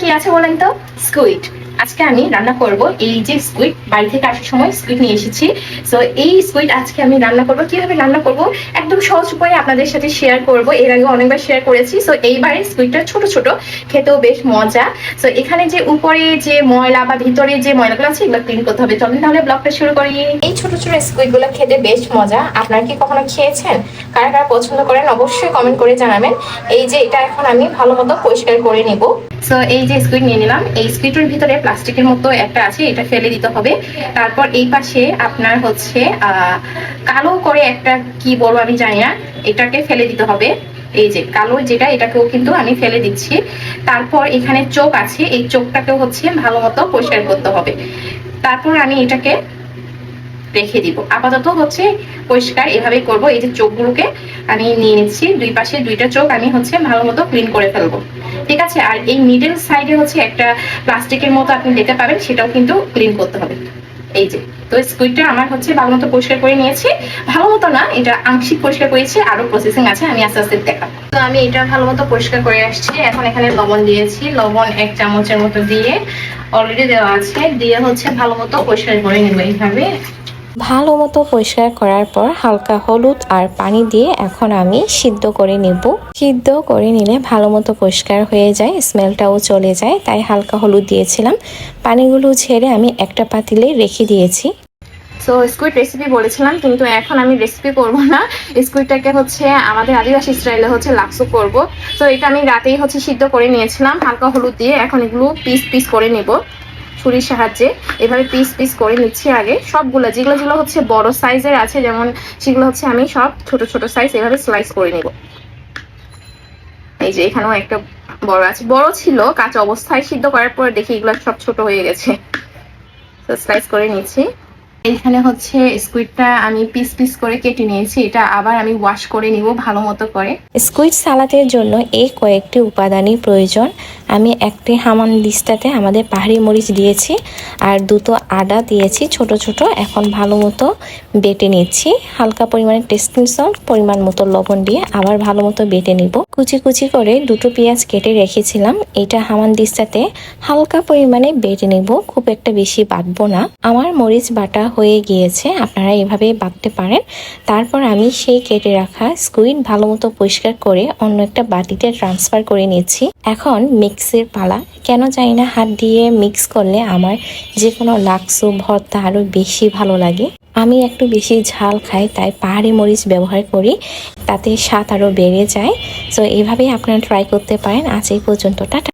কি আছে বলেন তো? স্কুইড আজকে আমি রান্না করব এই যে স্কুইড বাড়ি থেকে আসার সময় স্কুইড নিয়ে এসেছি। সো এই স্কুইড আজকে আমি রান্না করব। কীভাবে রান্না করব? একদম সহজ উপায়ে আপনাদের সাথে শেয়ার করব। এর আগে অনেকবার শেয়ার করেছি। সো এইবারে স্কুইডটা ছোট ছোট খেতেও বেশ মজা। সো এখানে যে উপরে যে ময়লা বা ভিতরে যে ময়লাগুলো আছে এগুলো ক্লিন করতে হবে। চলুন তাহলে ব্লগটা শুরু করি। এই ছোট ছোট স্কুইডগুলো খেতে বেশ মজা। আপনারা কি কখনো খেয়েছেন? কারা কারা পছন্দ করেন অবশ্যই কমেন্ট করে জানাবেন। এই যে এটা এখন আমি ভালো মতো পরিষ্কার করে নেব। সো এই যে স্কুইড নিয়ে নিলাম। এই স্কুইডের ভিতরে প্লাস্টিকের মতো একটা আছে, এটা ফেলে দিতে হবে। তারপর এই পাশে আপনার হচ্ছে কালো করে একটা কি বলব আমি জানি না, এটাকে ফেলে দিতে হবে। এই যে কালো যেটা, এটাকেও কিন্তু আমি ফেলে দিচ্ছি। তারপর এখানে চোখ আছে, এই চোখটাকেও হচ্ছে ভালো মতো পরিষ্কার করতে হবে। তারপর আমি এটাকে রেখে দিব। আপাতত হচ্ছে পরিষ্কার এভাবে করব। এই যে চোখগুলোকে আমি নিয়ে নিচ্ছি, দুই পাশে দুইটা চোখ আমি হচ্ছে ভালো মতো ক্লিন করে ফেলব। ঠিক আছে? আর এই মিডল সাইডে হচ্ছে একটা প্লাস্টিকের মতো আপনি দেখতে পাবেন সেটাও কিন্তু ক্লিন করতে হবে। এই যে, তো স্কুইডটা আমার হচ্ছে ভালো মতো পরিষ্কার করে নিয়েছি। ভালো মতো না, এটা আংশিক পরিষ্কার করেছি, আরও প্রসেসিং আছে, আমি আস্তে আস্তে দেখাবো। তো আমি এটা ভালো মতো পরিষ্কার করে আসছি। এখন এখানে লবণ দিয়েছি। লবণ এক চামচের মতো দিয়ে অলরেডি দেওয়া আছে। দিয়ে হচ্ছে ভালো মতো পরিষ্কার করে নেব এইভাবে। ভালো মতো পরিষ্কার করার পর হালকা হলুদ আর পানি দিয়ে এখন আমি সিদ্ধ করে নেব। সিদ্ধ করে নিলে ভালো মতো পরিষ্কার হয়ে যায়, স্মেলটাও চলে যায়, তাই হালকা হলুদ দিয়েছিলাম। পানিগুলো ঝেড়ে আমি একটা পাতিলে রেখে দিয়েছি। সো স্কুইড রেসিপি বলেছিলাম, কিন্তু এখন আমি রেসিপি করব না। স্কুইডটাকে হচ্ছে আমাদের আদিবাসী স্টাইলে হচ্ছে লাক্সু করব। তো এটা আমি রাতেই হচ্ছে সিদ্ধ করে নিয়েছিলাম, হালকা হলুদ দিয়ে। এখন এগুলো পিস পিস করে নেব। ছুরির সাহায্যে এভাবে পিস পিস করে নিচ্ছি আগে। সবগুলো, যেগুলো যেগুলো হচ্ছে বড় সাইজের আছে, যেমন সেগুলো হচ্ছে আমি সব ছোট ছোট সাইজ এভাবে স্লাইস করে নিব। এই যে এখানেও একটা বড় আছে। বড় ছিল, কাঁচা অবস্থায় সিদ্ধ করার পর দেখি এগুলো সব ছোট হয়ে গেছে। স্লাইস করে নিচ্ছি। এখানে হচ্ছে স্কুইডটা আমি পিস পিস করে কেটে নিয়েছি। এটা আবার আমি ওয়াশ করে নিব ভালো মতো করে। স্কুইড সালাদের জন্য এই কয়েকটি উপাদানই প্রয়োজন। আমি একটি হামান লিস্টাতে আমাদের পাহাড়ি মরিচ দিয়েছি আর দুটো আদা দিয়েছি, ছোট ছোট। এখন ভালো মতো বেটে নিচ্ছি। হালকা পরিমাণে টেস্টিং সল্ট, পরিমাণ মতো লবণ দিয়ে আবার ভালো মতো বেটে নিব। কুচি কুচি করে দুটো পেঁয়াজ কেটে রেখেছিলাম। এটা হামান দিস্তাতে হালকা পরিমাণে বেটে নিব, খুব একটা বেশি বাটবো না। আমার মরিচ বাটা হয়ে গিয়েছে, আপনারা এভাবে বাটতে পারেন। তারপর আমি সেই কেটে রাখা স্কুইড ভালো মতো পরিষ্কার করে অন্য একটা বাটিতে ট্রান্সফার করে নিচ্ছি। এখন মিক্সের পালা। কেন জানি না, হাত দিয়ে মিক্স করলে আমার যে কোনো লাক্সু, ভর্তা আরও বেশি ভালো লাগে। আমি একটু বেশি ঝাল খাই, তাই পাহাড়ি মরিচ ব্যবহার করি, তাতে স্বাদ আরও বেড়ে যায়। তো এভাবেই আপনারা ট্রাই করতে পারেন। আজ এই পর্যন্ত, টাটা।